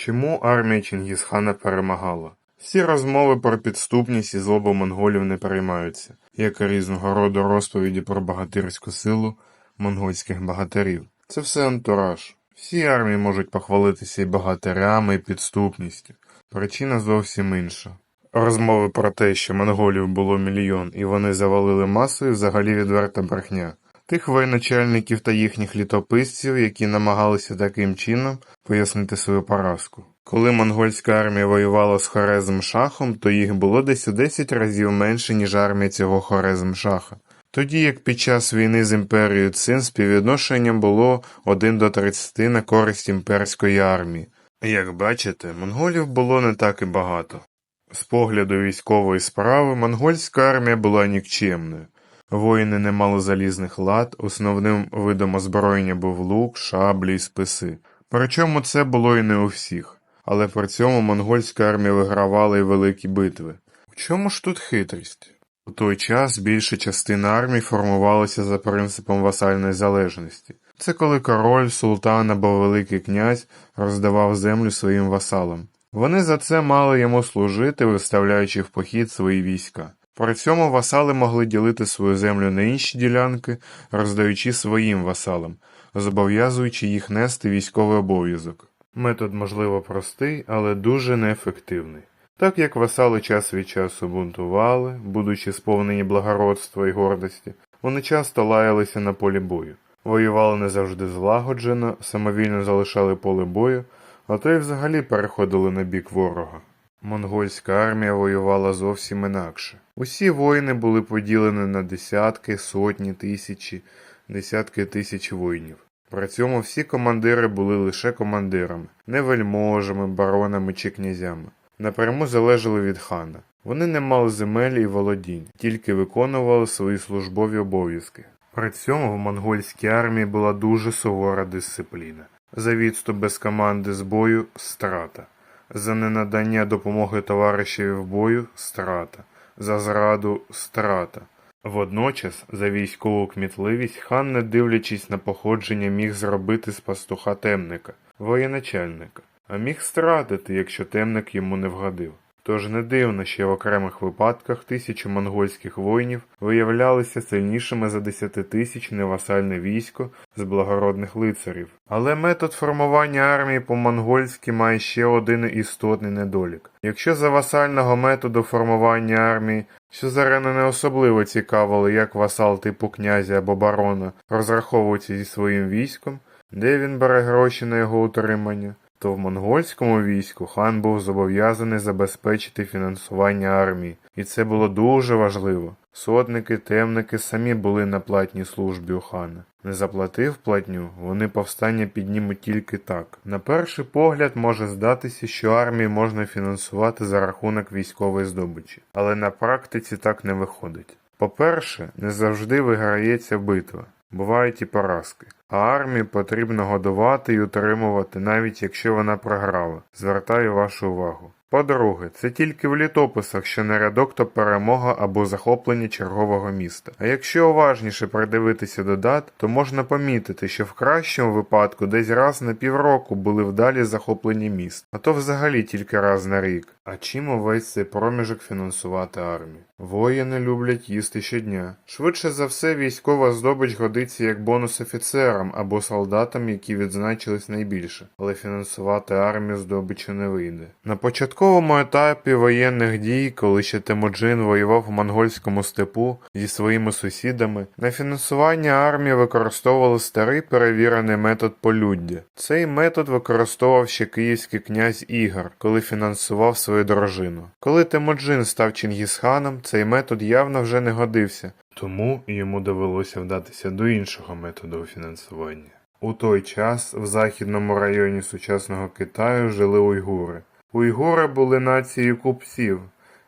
Чому армія Чингісхана перемагала? Всі розмови про підступність і злобу монголів не переймаються, як і різного роду розповіді про багатирську силу монгольських багатирів. Це все антураж. Всі армії можуть похвалитися і багатирями, і підступністю. Причина зовсім інша. Розмови про те, що монголів було мільйон і вони завалили масою, взагалі відверта брехня. Тих воєначальників та їхніх літописців, які намагалися таким чином пояснити свою поразку. Коли монгольська армія воювала з Хорезм Шахом, то їх було десь у 10 разів менше, ніж армія цього Хорезм Шаха. Тоді як під час війни з імперією Цин співвідношенням було 1 до 30 на користь імперської армії. Як бачите, монголів було не так і багато. З погляду військової справи монгольська армія була нікчемною. Воїни не мали залізних лад, основним видом озброєння був лук, шаблі й списи. Причому це було і не у всіх, але при цьому монгольська армія вигравала й великі битви. У чому ж тут хитрість? У той час більша частина армії формувалася за принципом васальної залежності. Це коли король, султан або великий князь роздавав землю своїм васалам. Вони за це мали йому служити, виставляючи в похід свої війська. При цьому васали могли ділити свою землю на інші ділянки, роздаючи своїм васалам, зобов'язуючи їх нести військовий обов'язок. Метод, можливо, простий, але дуже неефективний. Так як васали час від часу бунтували, будучи сповнені благородства і гордості, вони часто лаялися на полі бою, воювали не завжди злагоджено, самовільно залишали поле бою, а то й взагалі переходили на бік ворога. Монгольська армія воювала зовсім інакше. Усі воїни були поділені на десятки, сотні, тисячі, десятки тисяч воїнів. При цьому всі командири були лише командирами, не вельможами, баронами чи князями. Напряму залежали від хана. Вони не мали земель і володінь, тільки виконували свої службові обов'язки. При цьому в монгольській армії була дуже сувора дисципліна. За відступ без команди з бою страта. За ненадання допомоги товаришеві в бою страта, за зраду страта. Водночас, за військову кмітливість, хан, не дивлячись на походження, міг зробити з пастуха темника, воєначальника, а міг стратити, якщо темник йому не вгодив. Тож не дивно, що в окремих випадках тисячі монгольських воїнів виявлялися сильнішими за десятитисячне васальне військо з благородних лицарів. Але метод формування армії по-монгольськи має ще один істотний недолік. Якщо за васального методу формування армії Сюзерена не особливо цікавило, як васал типу князя або барона розраховується зі своїм військом, де він бере гроші на його утримання, то в монгольському війську хан був зобов'язаний забезпечити фінансування армії, і це було дуже важливо. Сотники, темники самі були на платній службі у хана. Не заплатив платню, вони повстання піднімуть тільки так. На перший погляд може здатися, що армію можна фінансувати за рахунок військової здобичі, але на практиці так не виходить. По-перше, не завжди виграється битва. Бувають і поразки, а армію потрібно годувати і утримувати, навіть якщо вона програла. Звертаю вашу увагу. По-друге, це тільки в літописах, що не рядок то перемога або захоплення чергового міста. А якщо уважніше придивитися до дат, то можна помітити, що в кращому випадку десь раз на півроку були вдалі захоплені міст, а то взагалі тільки раз на рік. А чим увесь цей проміжок фінансувати армію? Воїни люблять їсти щодня. Швидше за все, військова здобич годиться як бонус офіцерам або солдатам, які відзначились найбільше, але фінансувати армію здобичу не вийде. На початковому етапі воєнних дій, коли ще Темуджин воював у монгольському степу зі своїми сусідами, на фінансування армії використовували старий перевірений метод полюддя. Цей метод використовував ще київський князь Ігор, коли фінансував свою дружину. Коли Темуджин став Чингісханом, цей метод явно вже не годився, тому йому довелося вдатися до іншого методу фінансування. У той час в західному районі сучасного Китаю жили уйгури. Уйгури були нацією купців,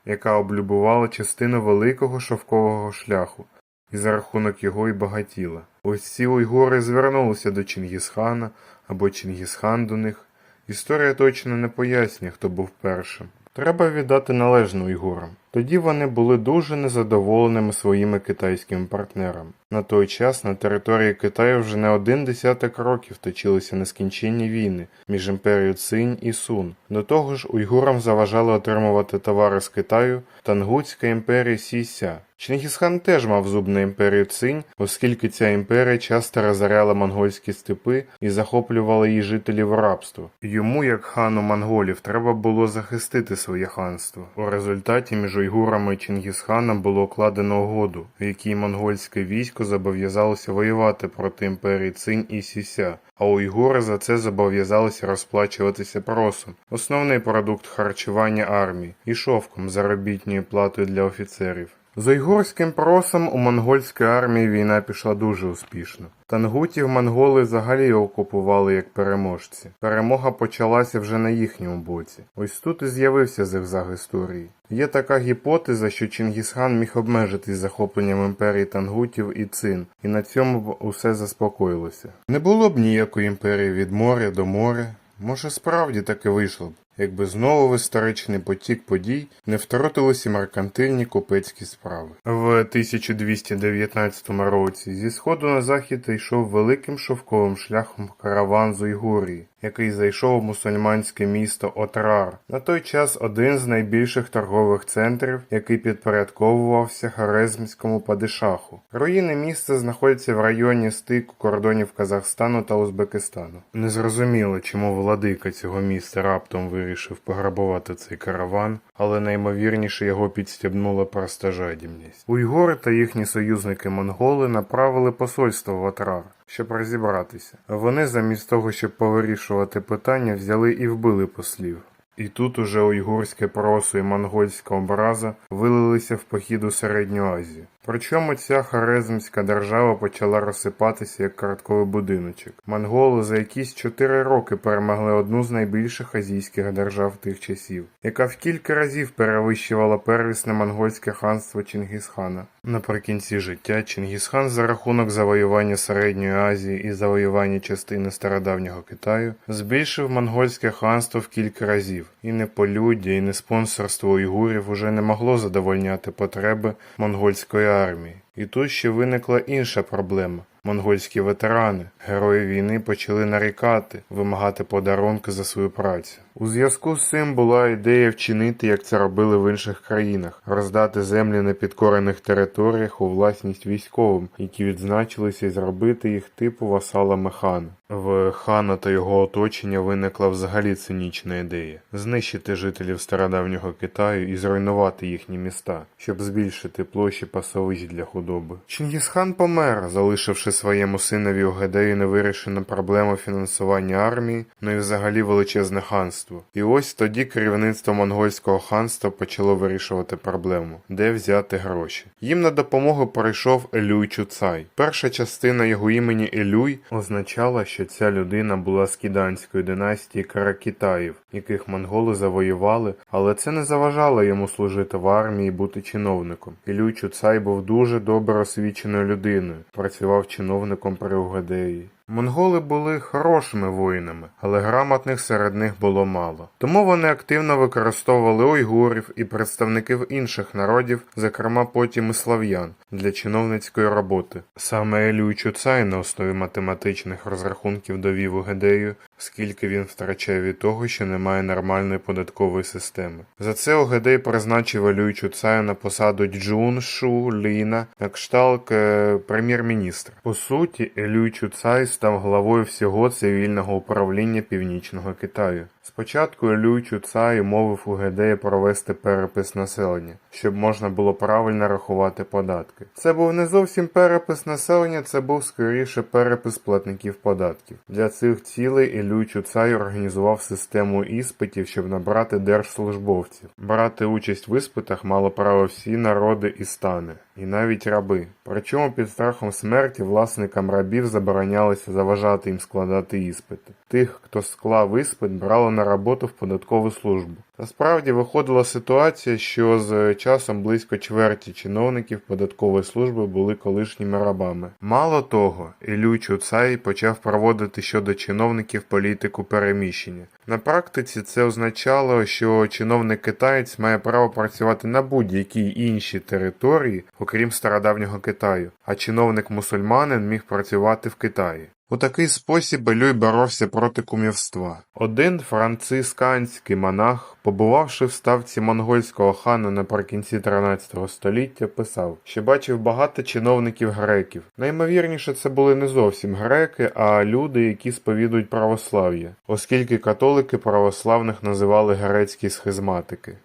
яка облюбувала частину великого шовкового шляху і за рахунок його й багатіла. Ось ці уйгури звернулися до Чингісхана або Чингісхан до них. Історія точно не пояснює, хто був першим. Треба віддати належне уйгурам. Тоді вони були дуже незадоволеними своїми китайськими партнерами. На той час на території Китаю вже не один десяток років точилися нескінченні війни між імперією Цинь і Сун. До того ж, уйгурам заважали отримувати товари з Китаю Тангутська імперія Сіся. Чингісхан теж мав зуб на імперію Цинь, оскільки ця імперія часто розоряла монгольські степи і захоплювала її жителів рабство. Йому, як хану монголів, треба було захистити своє ханство. У результаті між уйгурами Чингісхана було укладено угоду, в якій монгольське військо зобов'язалося воювати проти імперії Цинь і Сіся, а уйгури за це зобов'язалися розплачуватися просом, основний продукт харчування армії, і шовком заробітною платою для офіцерів. З уйгурським просом у монгольської армії війна пішла дуже успішно. Тангутів монголи взагалі окупували як переможці. Перемога почалася вже на їхньому боці. Ось тут і з'явився зигзаг історії. Є така гіпотеза, що Чингісхан міг обмежитись захопленням імперії тангутів і цин, і на цьому б усе заспокоїлося. Не було б ніякої імперії від моря до моря. Може, справді таки вийшло б, якби знову в історичний потік подій не втрутилися меркантильні купецькі справи. В 1219 році зі сходу на захід йшов великим шовковим шляхом караван з Уйгурії, який зайшов у мусульманське місто Отрар. На той час один з найбільших торгових центрів, який підпорядковувався Хорезмському падишаху. Руїни міста знаходяться в районі стику кордонів Казахстану та Узбекистану. Незрозуміло, чому владика цього міста раптом вирішив пограбувати цей караван, але наймовірніше його підстібнула проста жадібність. Уйгури та їхні союзники монголи направили посольство в Атрар, щоб розібратися. Вони замість того, щоб повирішувати питання, взяли і вбили послів. І тут уже уйгурське просо і монгольська образа вилилися в похід у Середню Азію. Причому ця хорезмська держава почала розсипатися як картковий будиночок. Монголи за якісь чотири роки перемогли одну з найбільших азійських держав тих часів, яка в кілька разів перевищувала первісне монгольське ханство Чингісхана. Наприкінці життя Чингісхан за рахунок завоювання Середньої Азії і завоювання частини стародавнього Китаю збільшив монгольське ханство в кілька разів, і неполюддя, і неспонсорство уйгурів уже не могло задовольняти потреби монгольської армії. І тут ще виникла інша проблема. Монгольські ветерани, герої війни почали нарікати, вимагати подарунки за свою працю. У зв'язку з цим була ідея вчинити, як це робили в інших країнах, роздати землі на підкорених територіях у власність військовим, які відзначилися, і зробити їх типу васалами хана. В хана та його оточення виникла взагалі цинічна ідея знищити жителів стародавнього Китаю і зруйнувати їхні міста, щоб збільшити площі пасовищ для худоби. Чингісхан помер, залишивши своєму синові Огедею невирішену проблему фінансування армії, ну і взагалі величезне ханство. І ось тоді керівництво монгольського ханства почало вирішувати проблему, де взяти гроші. Їм на допомогу прийшов Елюй Чуцай. Перша частина його імені Елюй означала, що ця людина була з кіданської династії Каракітаїв, яких монголи завоювали, але це не заважало йому служити в армії і бути чиновником. Ілюй Чуцай був дуже добре освіченою людиною, працював чиновником при Угадеї. Монголи були хорошими воїнами, але грамотних серед них було мало. Тому вони активно використовували уйгурів і представників інших народів, зокрема потім і слав'ян, для чиновницької роботи. Саме Елюй Чуцай на основі математичних розрахунків довів Угедею, скільки він втрачає від того, що немає нормальної податкової системи. За це Огедей призначив Елюй Чуцая на посаду Джун Шу Ліна на кшталт е, прем'єр-міністра. По суті, Елюй Чуцай став главою всього цивільного управління Північного Китаю. Спочатку Елюй Чуцай умовив Угедея провести перепис населення, щоб можна було правильно рахувати податки. Це був не зовсім перепис населення, це був скоріше перепис платників податків. Для цих цілей Ілюй Чуцай організував систему іспитів, щоб набрати держслужбовців. Брати участь в іспитах мало право всі народи і стани, і навіть раби. Причому під страхом смерті власникам рабів заборонялося заважати їм складати іспити. Тих, хто склав іспит, брали на роботу в податкову службу. Насправді виходила ситуація, що з часом близько чверті чиновників податкової служби були колишніми рабами. Мало того, Ілю Чуцай почав проводити щодо чиновників політику переміщення. На практиці це означало, що чиновник китаєць має право працювати на будь-якій іншій території, окрім стародавнього Китаю, а чиновник мусульманин міг працювати в Китаї. У такий спосіб Елюй боровся проти кумівства. Один францисканський монах, побувавши в ставці монгольського хана наприкінці 13 століття, писав, що бачив багато чиновників греків. Наймовірніше, це були не зовсім греки, а люди, які сповідують православ'я, оскільки католики православних називали грецькі схизматики.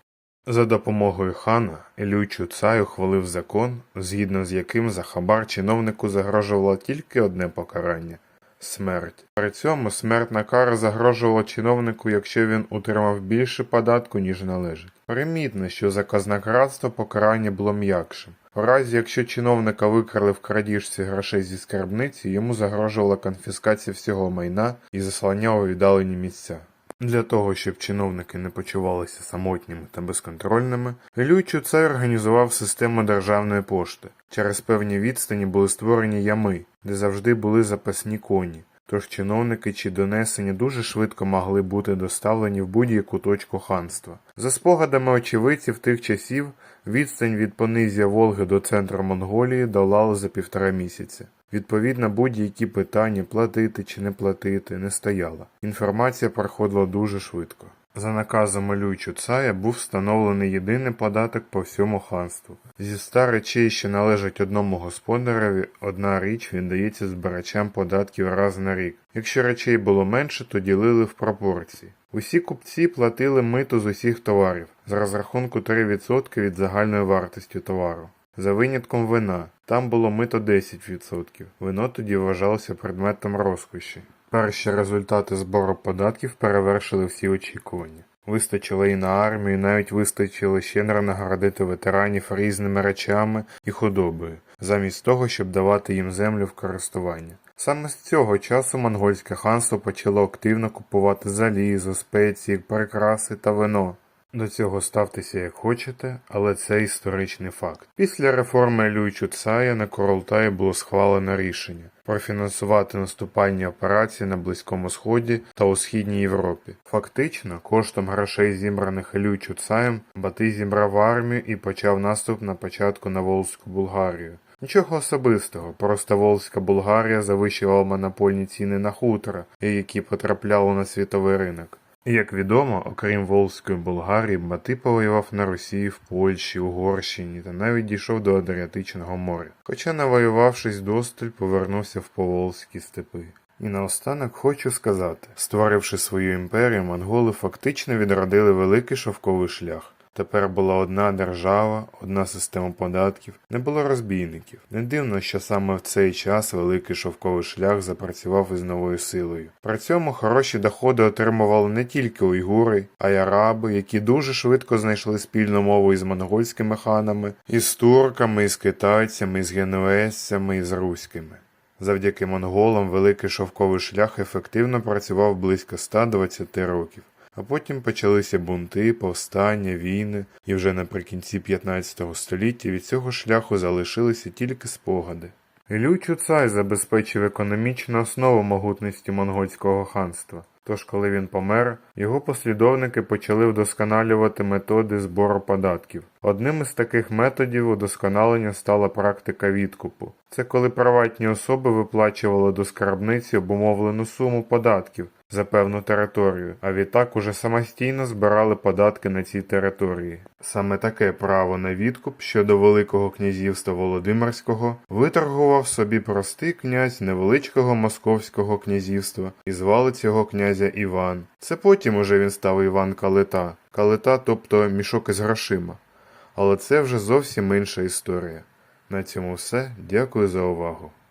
За допомогою хана Ілюй Чуцай ухвалив закон, згідно з яким за хабар чиновнику загрожувало тільки одне покарання смерть. При цьому смертна кара загрожувала чиновнику, якщо він утримав більше податку, ніж належить. Примітно, що за казнократство покарання було м'якшим. У разі, якщо чиновника викрали в крадіжці грошей зі скарбниці, йому загрожувала конфіскація всього майна і заслання у віддалені місця. Для того, щоб чиновники не почувалися самотніми та безконтрольними, Ілюй Чуцай організував систему державної пошти. Через певні відстані були створені ями, де завжди були запасні коні, тож чиновники чи донесені дуже швидко могли бути доставлені в будь-яку точку ханства. За спогадами очевидців тих часів, відстань від понизя Волги до центру Монголії долали за півтора місяця. Відповідно, будь-які питання платити чи не платити не стояло. Інформація проходила дуже швидко. За наказом Ілюй Чуцая був встановлений єдиний податок по всьому ханству. Зі ста речей, що належать одному господареві, одна річ віддається збирачам податків раз на рік. Якщо речей було менше, то ділили в пропорції. Усі купці платили мито з усіх товарів з розрахунку 3% від загальної вартості товару. За винятком вина, там було мито 10%. Вино тоді вважалося предметом розкоші. Перші результати збору податків перевершили всі очікування. Вистачило і на армію, навіть вистачило щедро нагородити ветеранів різними речами і худобою, замість того, щоб давати їм землю в користування. Саме з цього часу монгольське ханство почало активно купувати залізо, спеції, прикраси та вино. До цього ставтеся як хочете, але це історичний факт. Після реформи Люй Чуцая на Курултаї було схвалено рішення профінансувати наступальні операції на Близькому Сході та у Східній Європі. Фактично, коштом грошей, зібраних Люй Чуцаєм, Батий зібрав армію і почав наступ на початку на Волзьку Булгарію. Нічого особистого, просто Волзька Булгарія завищувала монопольні ціни на хутора, які потрапляли на світовий ринок. Як відомо, окрім Волзької Болгарії, Батий повоював на Росії, в Польщі, Угорщині та навіть дійшов до Адріатичного моря. Хоча, навоювавшись досталь, повернувся в поволзькі степи. І наостанок хочу сказати, створивши свою імперію, монголи фактично відродили великий шовковий шлях. Тепер була одна держава, одна система податків, не було розбійників. Не дивно, що саме в цей час великий шовковий шлях запрацював із новою силою. При цьому хороші доходи отримували не тільки уйгури, а й араби, які дуже швидко знайшли спільну мову із монгольськими ханами, із турками, із китайцями, із генуезцями, із руськими. Завдяки монголам великий шовковий шлях ефективно працював близько 120 років. А потім почалися бунти, повстання, війни, і вже наприкінці 15 століття від цього шляху залишилися тільки спогади. Ілю Чуцай забезпечив економічну основу могутності монгольського ханства. Тож, коли він помер, його послідовники почали вдосконалювати методи збору податків. Одним із таких методів удосконалення стала практика відкупу. Це коли приватні особи виплачували до скарбниці обумовлену суму податків за певну територію, а відтак уже самостійно збирали податки на цій території. Саме таке право на відкуп щодо Великого князівства Володимирського виторгував собі простий князь невеличкого московського князівства і звали цього князя Іван. Це потім уже він став Іван Калита. Калита, тобто мішок із грошима. Але це вже зовсім інша історія. На цьому все. Дякую за увагу.